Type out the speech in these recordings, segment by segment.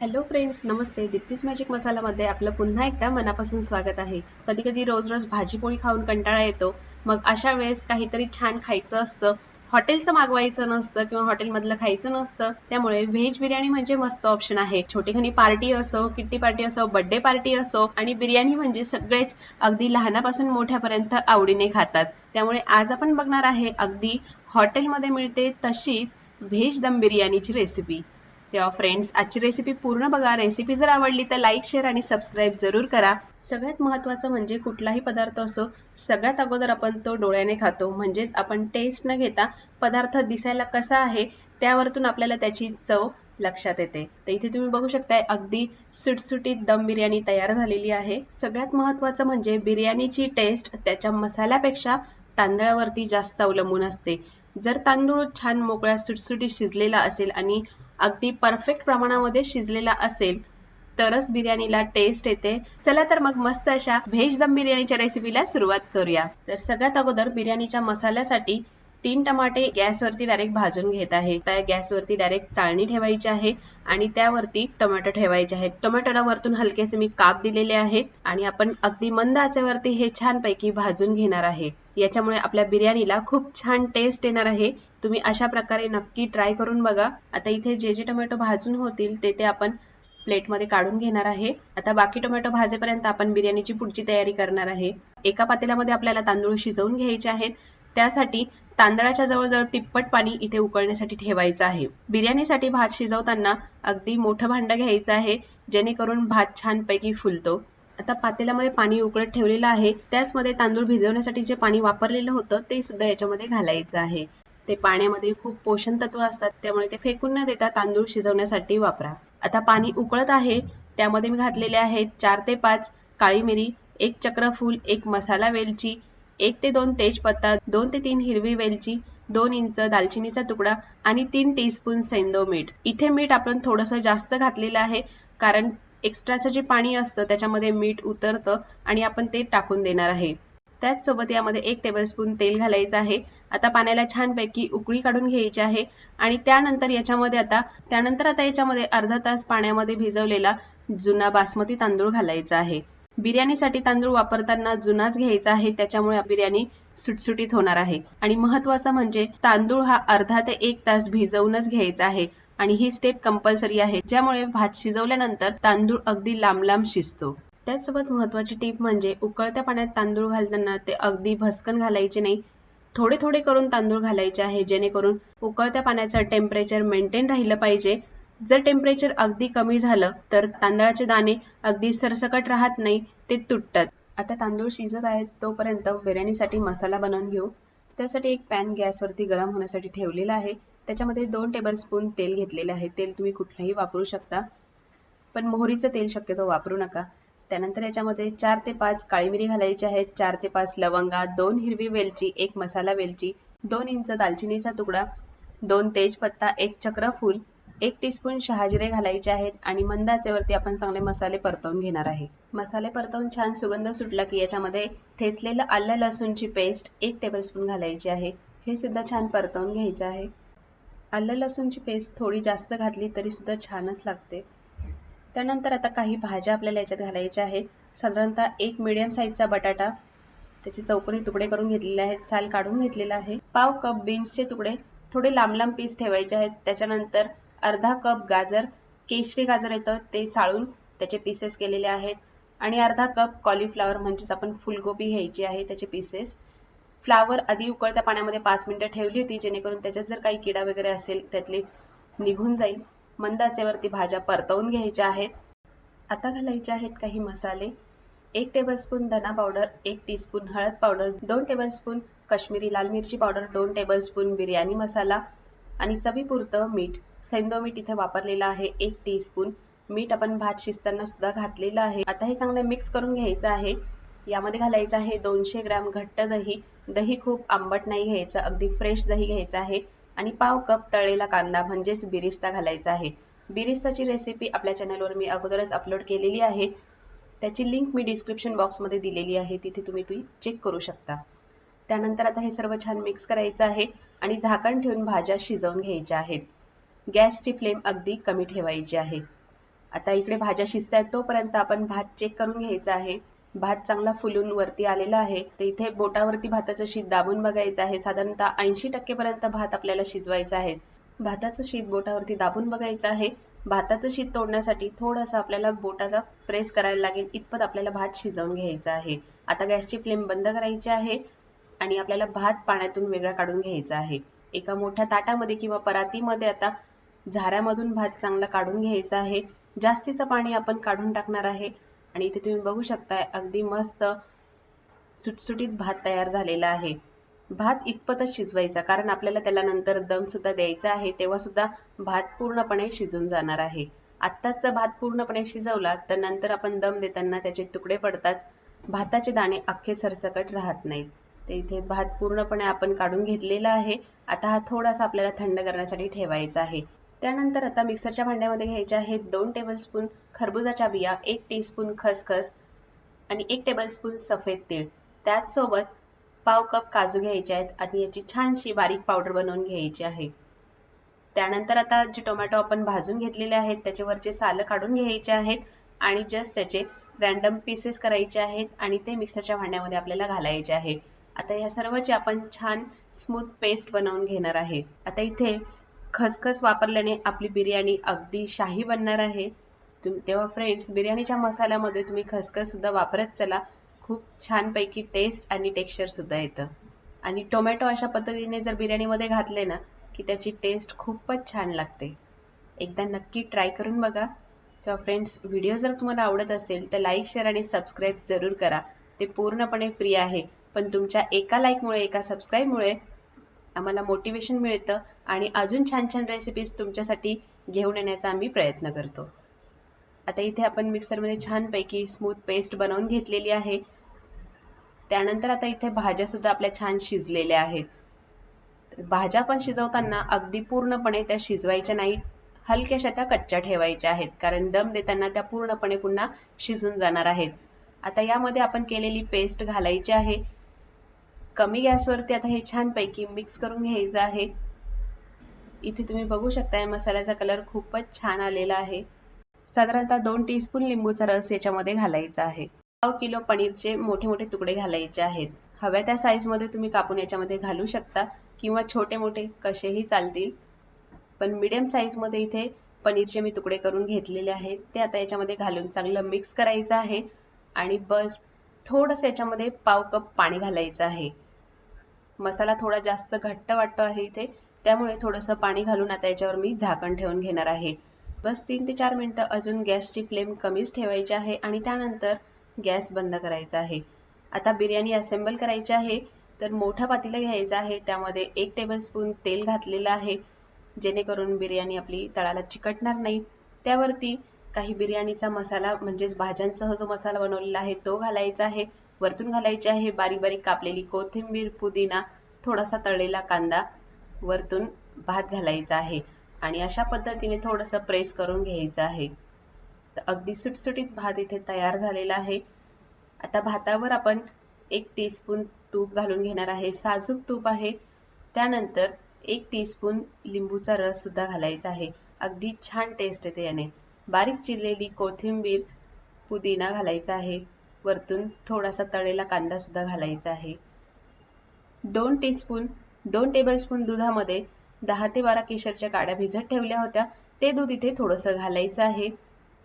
Hello friends नमस्ते. Deepti's magic मसालामध्ये आपलं पुन्हा एकदा मनापासून स्वागत आहे. कधी कधी रोज रोज भाजीपोळी खाऊन कंटाळा येतो. मग अशा वेळेस काहीतरी छान खायचं असतं. हॉटेलचं मागवायचं नसतं किंवा हॉटेलमधलं खायचं नसतं त्यामुळे व्हेज बिर्याणी म्हणजे मस्त ऑप्शन आहे. छोटीखानी पार्टी असो किट्टी पार्टी असो बर्थडे पार्टी असो आणि बिर्याणी म्हणजे सगळेच अगदी लहानापासून मोठ्यापर्यंत आवडीने खातात. त्यामुळे आज आपण बघणार आहे अगदी हॉटेलमध्ये मिळते तशीच व्हेज दम बिर्याणीची रेसिपी तेव्हा फ्रेंड्स आजची रेसिपी पूर्ण बघा. रेसिपी जर आवडली तर लाईक शेअर आणि सबस्क्राईब जरूर करा. सगळ्यात महत्त्वाचं म्हणजे कुठलाही पदार्थ असो सगळ्यात अगोदर आपण तो डोळ्याने खातो. म्हणजेच आपण टेस्ट न घेता पदार्थ दिसायला कसा आहे त्यावरतून आपल्याला त्याची चव लक्षात येते. तर इथे तुम्ही बघू शकताय अगदी सुटसुटीत दम बिर्याणी तयार झालेली आहे. सगळ्यात महत्त्वाचं म्हणजे बिर्याणीची टेस्ट त्याच्या मसाल्यापेक्षा तांदळावरती जास्त अवलंबून असते. जर तांदूळ छान मोकळ्या सुटसुटीत शिजलेला असेल आणि अगदी परफेक्ट प्रमाणामध्ये शिजलेला असेल तरच बिर्याणीला टेस्ट येते. चला तर मग मस्त अशा व्हेज दम बिर्याणीच्या रेसिपीला सुरुवात करूया. तर सगळ्यात अगोदर बिर्याणीच्या मसाल्यासाठी तीन टमाटे गॅसवरती डायरेक्ट भाजून घेत आहे. त्या गॅसवरती डायरेक्ट चाळणी ठेवायची आहे आणि त्यावरती टोमॅटो ठेवायचे आहेत. टोमॅटोला वरतून हलकेसे मी काप दिलेले आहेत आणि आपण अगदी मंद आचेवरती हे छानपैकी भाजून घेणार आहे. याच्यामुळे आपल्या बिर्याणीला खूप छान टेस्ट येणार आहे. तुम्ही अशा प्रकारे नक्की ट्राय करून बघा. आता इथे जे जे टोमॅटो भाजून होतील ते ते आपण प्लेटमध्ये काढून घेणार आहे. आता बाकी टोमॅटो भाजेपर्यंत आपण बिर्याणीची पुढची तयारी करणार आहे. एका पातेल्यामध्ये आपल्याला तांदूळ शिजवून घ्यायचे आहेत. त्यासाठी तांदळाच्या जवळजवळ तिप्पट पाणी इथे उकळण्यासाठी ठेवायचं आहे. बिर्याणीसाठी भात शिजवताना अगदी मोठं भांडं घ्यायचं आहे जेणेकरून भात छानपैकी फुलतो. आता पातेल्यामध्ये पाणी उकळत ठेवलेलं आहे. त्याचमध्ये तांदूळ भिजवण्यासाठी जे पाणी वापरलेलं होतं ते सुद्धा याच्यामध्ये घालायचं आहे. ते पाण्यामध्ये खूप पोषण तत्व असतात त्यामुळे ते फेकून न देता तांदूळ शिजवण्यासाठी वापरा. आता पाणी उकळत आहे त्यामध्ये मी घातलेले आहेत चार ते पाच काळी मिरी एक चक्रफूल एक मसाला वेलची एक ते दोन तेजपत्ता दोन ते तीन हिरवी वेलची दोन इंच दालचिनीचा तुकडा आणि तीन टीस्पून सेंदो मीठ. इथे मीठ आपण थोडंसं जास्त घातलेलं आहे कारण एक्स्ट्राचं जे पाणी असतं त्याच्यामध्ये मीठ उतरतं आणि आपण ते टाकून देणार आहे. त्याचसोबत यामध्ये एक टेबलस्पून तेल घालायचं आहे. आता पाण्याला छानपैकी उकळी काढून घ्यायची आहे. आणि त्यानंतर याच्यामध्ये आता त्यानंतर आता याच्यामध्ये अर्धा तास पाण्यामध्ये भिजवलेला जुना बासमती तांदूळ घालायचा आहे. बिर्याणीसाठी तांदूळ वापरताना जुनाच घ्यायचा आहे त्याच्यामुळे बिर्याणी सुटसुटीत होणार आहे. आणि महत्वाचं म्हणजे तांदूळ हा अर्धा ते एक तास भिजवूनच घ्यायचा आहे. आणि ही स्टेप कंपल्सरी आहे ज्यामुळे भात शिजवल्यानंतर तांदूळ अगदी लांब लांब शिजतो. त्याचसोबत महत्वाची टीप म्हणजे उकळत्या पाण्यात तांदूळ घालताना ते अगदी भस्कन घालायचे नाही. थोडे थोडे करून तांदूळ घालायचे आहे जेणेकरून उकळत्या पाण्याचं टेम्परेचर मेंटेन राहिलं पाहिजे. जर टेम्परेचर अगदी कमी झालं तर तांदळाचे दाणे अगदी सरसकट राहत नाही ते तुटतात. आता तांदूळ शिजत आहेत तोपर्यंत बिर्याणीसाठी मसाला बनवून घेऊ. त्यासाठी एक पॅन गॅसवरती गरम होण्यासाठी ठेवलेला आहे. त्याच्यामध्ये दोन टेबलस्पून तेल घेतलेले आहे. तेल तुम्ही कुठलंही वापरू शकता. पण मोहरीचं तेल शक्यतो वापरू नका. त्यानंतर याच्यामध्ये चार ते पाच काळी मिरी घालायची आहेत चार ते पाच लवंगा दोन हिरवी वेलची एक मसाला वेलची दोन इंच दालचिनीचा तुकडा दोन तेजपत्ता एक चक्रफूल एक टीस्पून शहाजिरे घालायचे आहेत आणि मंद आचेवरती आपण चांगले मसाले परतवून घेणार आहे. मसाले परतवून छान सुगंध सुटला की याच्यामध्ये ठेचलेलं आलं लसूणची पेस्ट एक टेबलस्पून घालायची आहे. हे सुद्धा छान परतवून घ्यायचं आहे. आलं लसूणची पेस्ट थोडी जास्त घातली तरी सुद्धा छानच लागते. त्यानंतर आता काही भाज्या आपल्याला याच्यात घालायच्या आहेत. साधारणतः एक मिडियम साईजचा बटाटा. त्याचे चौकोनी तुकडे करून घेतलेले आहेत. साल काढून घेतलेला आहे. पाव कप बीन्सचे तुकडे थोडे लांब लांब पीस ठेवायचे आहेत. त्याच्यानंतर अर्धा कप गाजर केशरी गाजर येतं ते साळून त्याचे पीसेस केलेले आहेत. आणि अर्धा कप कॉलीफ्लावर म्हणजेच आपण फुलगोबी घ्यायची आहे त्याचे पीसेस फ्लावर आधी उकळत्या पाण्यामध्ये पाच मिनिटं ठेवली होती जेणेकरून त्याच्यात जर काही किडा वगैरे असेल त्यातले निघून जाईल. मंद आचेवरती भाज्या परतवून घ्यायच्या आहेत. आता घालायचे आहेत काही मसाले. एक टेबलस्पून धना पावडर एक टीस्पून हळद पावडर दोन टेबलस्पून काश्मीरी लाल मिरची पावडर दोन टेबलस्पून बिर्याणी मसाला आणि चवीपुरतं मीठ. सेंदो मीठ इथे वापरलेलं आहे एक टीस्पून मीठ आपण भात शिजताना सुद्धा घातलेलं आहे. आता हे चांगलं मिक्स करून घ्यायचं आहे. यामध्ये घालायचं आहे दोनशे ग्रॅम घट्ट दही. दही खूप आंबट नाही घ्यायचं अगदी फ्रेश दही घ्यायचं आहे. आणि पाव कप तळलेला कांदा म्हणजेच बिरिस्ता घालायचा आहे. बिरिस्ताची रेसिपी आपल्या चॅनलवर मी अगोदरच अपलोड केलेली आहे. त्याची लिंक मी डिस्क्रिप्शन बॉक्समध्ये दिलेली आहे. तिथे तुम्ही ती चेक करू शकता. त्यानंतर आता हे सर्व छान मिक्स करायचं आहे आणि झाकण ठेवून भाज्या शिजवून घ्यायच्या आहेत. गॅसची फ्लेम अगदी कमी ठेवायची आहे. आता इकडे भाज्या शिजतायत तोपर्यंत आपण भात चेक करून घ्यायचा आहे. भात चांगला फुलून वरती आलेला आहे. तर इथे बोटावरती भाताचं शीत दाबून बघायचं आहे. साधारणतः ऐंशी टक्केपर्यंत भात आपल्याला शिजवायचा आहे. भाताचं शीत बोटावरती दाबून बघायचं आहे. भाताचं शीत तोडण्यासाठी थोडंसं आपल्याला बोटाला प्रेस करायला लागेल. इतपत आपल्याला भात शिजवून घ्यायचा आहे. आता गॅसची फ्लेम बंद करायची आहे आणि आपल्याला भात पाण्यातून वेगळा काढून घ्यायचा आहे. एका मोठ्या ताटामध्ये किंवा परातीमध्ये आता झाऱ्यामधून भात चांगला काढून घ्यायचा आहे. जास्तीचं पाणी आपण काढून टाकणार आहे. आणि इथे तुम्ही बघू शकताय अगदी मस्त सुटसुटीत भात तयार झालेला आहे. भात इतपतच शिजवायचा कारण आपल्याला त्याला नंतर दम सुद्धा द्यायचा आहे तेव्हा सुद्धा भात पूर्णपणे शिजून जाणार आहे. आत्ताच भात पूर्णपणे शिजवला तर नंतर आपण दम देताना त्याचे तुकडे पडतात. भाताचे दाणे अख्खे सरसकट राहत नाहीत. ते इथे भात पूर्णपणे आपण काढून घेतलेला आहे. आता हा थोडासा आपल्याला थंड करण्यासाठी ठेवायचा आहे. त्यानंतर आता मिक्सरच्या भांड्यामध्ये घ्यायचे आहेत दोन टेबलस्पून खरबुजाच्या बिया एक टीस्पून खसखस आणि एक टेबलस्पून सफेद तीळ. त्याचसोबत पाव कप काजू घ्यायचे आहेत आणि याची छानशी बारीक पावडर बनवून घ्यायची आहे. त्यानंतर आता जे टोमॅटो आपण भाजून घेतलेले आहेत त्याच्यावरचे सालं काढून घ्यायचे आहेत आणि जस्ट त्याचे रॅन्डम पीसेस करायचे आहेत आणि ते मिक्सरच्या भांड्यामध्ये आपल्याला घालायचे आहे. आता या सर्वची आपण छान स्मूथ पेस्ट बनवून घेणार आहे. आता इथे खसखस वापरल्याने आपली बिर्याणी अगदी शाही बनणार आहे. तेव्हा फ्रेंड्स बिर्याणीच्या मसाल्यामध्ये तुम्ही खसखस सुद्धा वापरत चला. खूप छानपैकी टेस्ट आणि टेक्स्चर सुद्धा येतं. आणि टोमॅटो अशा पद्धतीने जर बिर्याणीमध्ये घातले ना की त्याची टेस्ट खूपच छान लागते. एकदा नक्की ट्राय करून बघा. तेव्हा फ्रेंड्स व्हिडिओ जर तुम्हाला आवडत असेल तर लाईक शेअर आणि सबस्क्राईब जरूर करा. ते पूर्णपणे फ्री आहे. पण तुमच्या एका लाईकमुळे एका सबस्क्राईबमुळे आम्हाला मोटिवेशन मिळतं. आणि अजून छान छान रेसिपीज तुमच्यासाठी घेऊन येण्याचा आम्ही प्रयत्न करतो. आता इथे आपण मिक्सरमध्ये छानपैकी स्मूथ पेस्ट बनवून घेतलेली आहे. त्यानंतर आता इथे भाज्या सुद्धा आपल्या छान शिजलेल्या आहेत. भाज्या पण शिजवताना अगदी पूर्णपणे त्या शिजवायच्या नाहीत हलक्याशा त्या कच्च्या ठेवायच्या आहेत. कारण दम देताना त्या पूर्णपणे पुन्हा शिजून जाणार आहेत. आता यामध्ये आपण केलेली पेस्ट घालायची आहे. कमी गॅसवरती आता हे छानपैकी मिक्स करून घ्यायचं आहे. इथे तुम्ही बघू शकताय मसाल्याचा कलर खूपच छान आलेला आहे. साधारणतः दोन टीस्पून लिंबूचा रस याच्यामध्ये घालायचा आहे. पाव किलो पनीरचे मोठे मोठे तुकडे घालायचे आहेत. हव्या त्या साईजमध्ये तुम्ही कापून याच्यामध्ये घालू शकता किंवा छोटे मोठे कसेही चालतील. पण मिडियम साईजमध्ये इथे पनीरचे मी तुकडे करून घेतलेले आहेत. ते आता याच्यामध्ये घालून चांगलं मिक्स करायचं आहे. आणि बस थोडंसं याच्यामध्ये पाव कप पाणी घालायचं आहे. मसाला थोडा जास्त घट्ट वाटतो आहे इथे. त्यामुळे थोडंसं पाणी घालून आता याच्यावर मी झाकण ठेवून घेणार आहे. बस तीन ते चार मिनटं अजून गॅसची फ्लेम कमीच ठेवायची आहे आणि त्यानंतर गॅस बंद करायचा आहे. आता बिर्याणी असेंबल करायची आहे तर मोठा पातीला घ्यायचा आहे. त्यामध्ये एक टेबलस्पून तेल घातलेलं आहे. जेणेकरून बिर्याणी आपली तळाला चिकटणार नाही. त्यावरती काही बिर्याणीचा मसाला म्हणजेच भाज्यांसह जो मसाला बनवलेला आहे तो घालायचा आहे. वरतून घालायची आहे बारीक बारीक कापलेली कोथिंबीर पुदिना थोडासा तळलेला कांदा वरतून भात घालायचा आहे आणि अशा पद्धतीने थोडंसं प्रेस करून घ्यायचं आहे. तर अगदी सुटसुटीत भात इथे तयार झालेला आहे. आता भातावर आपण एक टीस्पून तूप घालून घेणार आहे. साजूक तूप आहे. त्यानंतर एक टीस्पून लिंबूचा रस सुद्धा घालायचा आहे. अगदी छान टेस्ट येते याने. बारीक चिरलेली कोथिंबीर पुदिना घालायचा आहे. वरतून थोडासा तळेला कांदा सुद्धा घालायचा आहे. दोन टीस्पून दोन टेबलस्पून दुधामध्ये दहा ते बारा केशरच्या काड्या भिजत ठेवल्या होत्या. ते दूध इथे थोडंसं घालायचं आहे.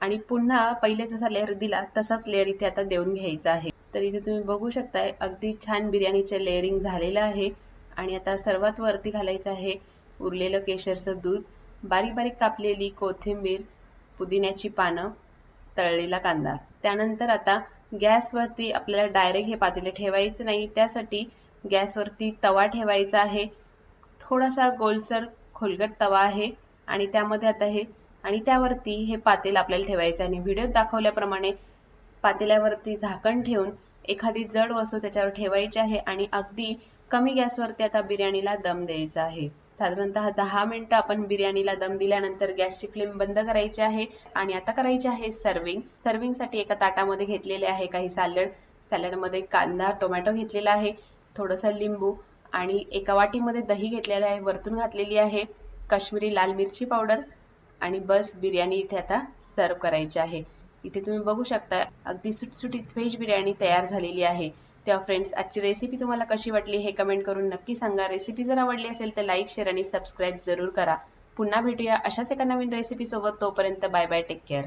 आणि पुन्हा पहिले जसा लेअर दिला तसाच लेअर इथे आता देऊन घ्यायचा आहे. तर इथे तुम्ही बघू शकताय अगदी छान बिर्याणीचे लेअरिंग झालेलं आहे. आणि आता सर्वात वरती घालायचं आहे उरलेलं केशरचं दूध. बारीक बारीक कापलेली कोथिंबीर पुदिन्याची पानं तळलेला कांदा. त्यानंतर आता गॅसवरती आपल्याला डायरेक्ट हे पातेले ठेवायचे नाही. त्यासाठी गॅसवरती तवा ठेवायचा आहे. थोडासा गोलसर खोलगट तवा आहे आणि त्यामध्ये आता हे आणि त्यावरती हे पातेल आपल्याला ठेवायचं आणि व्हिडिओत दाखवल्याप्रमाणे पातेल्यावरती झाकण ठेवून एखादी जड वस्तू त्याच्यावर ठेवायची आहे आणि अगदी कमी गॅसवरती आता बिर्याणीला दम द्यायचा आहे. साधारणतः दहा मिनटं आपण बिर्याणीला दम दिल्यानंतर गॅसची फ्लेम बंद करायची आहे आणि आता करायची आहे सर्विंग. सर्विंगसाठी एका ताटामध्ये घेतलेले आहे काही सॅलड. सॅलडमध्ये कांदा टोमॅटो घेतलेला आहे. थोडंसं लिंबू आणि एका वाटीमध्ये दही घेतलेलं आहे वरतून घातलेली आहे काश्मीरी लाल मिरची पावडर आणि बस बिर्याणी इथे आता सर्व करायची आहे. इथे तुम्ही बघू शकता अगदी सुटसुटीत व्हेज बिर्याणी तयार झालेली आहे. तेव्हा फ्रेंड्स आजची रेसिपी तुम्हाला कशी वाटली हे कमेंट करून नक्की सांगा. रेसिपी जर आवडली असेल तर लाईक शेअर आणि सबस्क्राईब जरूर करा. पुन्हा भेटूया अशाच एका नवीन रेसिपीसोबत तोपर्यंत बाय बाय टेक केअर